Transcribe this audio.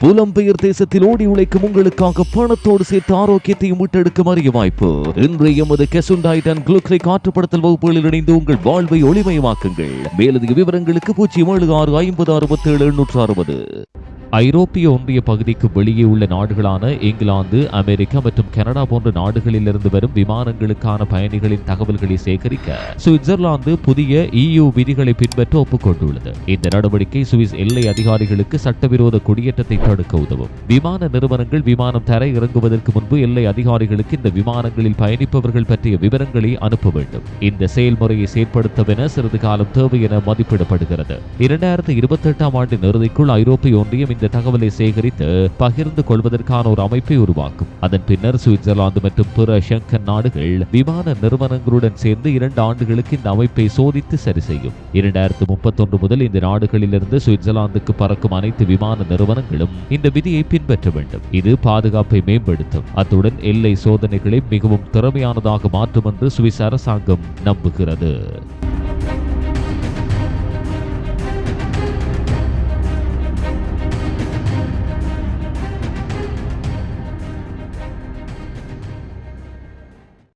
புலம்பெயர் தேசத்தில் ஓடி உழைக்கும் உங்களுக்காக பணத்தோடு சேர்த்து ஆரோக்கியத்தையும் மீட்டெடுக்கும் அரிய வாய்ப்பு. இன்றைய எமது கெசுண்டாய்டன் குளுக்ரை காற்றுப்படுத்தல் வகுப்புகளில் இணைந்து உங்கள் வாழ்வை ஒளிமயமாக்குங்கள். மேலதிக விவரங்களுக்கு பூஜ்ஜியம் ஏழு ஆறு ஐம்பது அறுபத்தி ஏழு எண்ணூற்று அறுபது. ஐரோப்பிய ஒன்றிய பகுதிக்கு வெளியே உள்ள நாடுகளான இங்கிலாந்து அமெரிக்கா மற்றும் கனடா போன்ற நாடுகளிலிருந்து வரும் விமானங்களுக்கான பயணிகளின் தகவல்களை சேகரிக்க சுவிட்சர்லாந்து புதிய இயு விதிகளை பின்பற்ற ஒப்புக்கொண்டுள்ளது. இந்த நடவடிக்கை சுவிஸ் எல்லை அதிகாரிகளுக்கு சட்டவிரோத குடியேற்றத்தை தடுக்க உதவும். விமான நிறுவனங்கள் விமானம் தர இறங்குவதற்கு முன்பு எல்லை அதிகாரிகளுக்கு இந்த விமானங்களில் பயணிப்பவர்கள் பற்றிய விவரங்களை அனுப்ப வேண்டும். இந்த செயல்முறையை செயற்படுத்தவென சிறிது காலம் தேவை என மதிப்பிடப்படுகிறது. இரண்டாயிரத்தி இருபத்தி எட்டாம் ஆண்டின் இறுதிக்குள் ஐரோப்பிய ஒன்றியம் இந்த தகவலை சேகரித்து பகிர்ந்து கொள்வதற்கான ஒரு அமைப்பை உருவாக்கும். அதன் பின்னர் சுவிட்சர்லாந்து மற்றும் பிற ஷங்கன் நாடுகள் விமான நிறுவனங்களுடன் சேர்ந்து இரண்டு ஆண்டுகளுக்கு இந்த அமைப்பை சோதித்து சரி செய்யும். இரண்டாயிரத்து முப்பத்தொன்று முதல் இந்த நாடுகளிலிருந்து சுவிட்சர்லாந்துக்கு பறக்கும் அனைத்து விமான நிறுவனங்களும் இந்த விதியை பின்பற்ற வேண்டும். இது பாதுகாப்பை மேம்படுத்தும். அத்துடன் எல்லை சோதனைகளை மிகவும் திறமையானதாக மாற்றும் என்று சுவிஸ் அரசாங்கம் நம்புகிறது.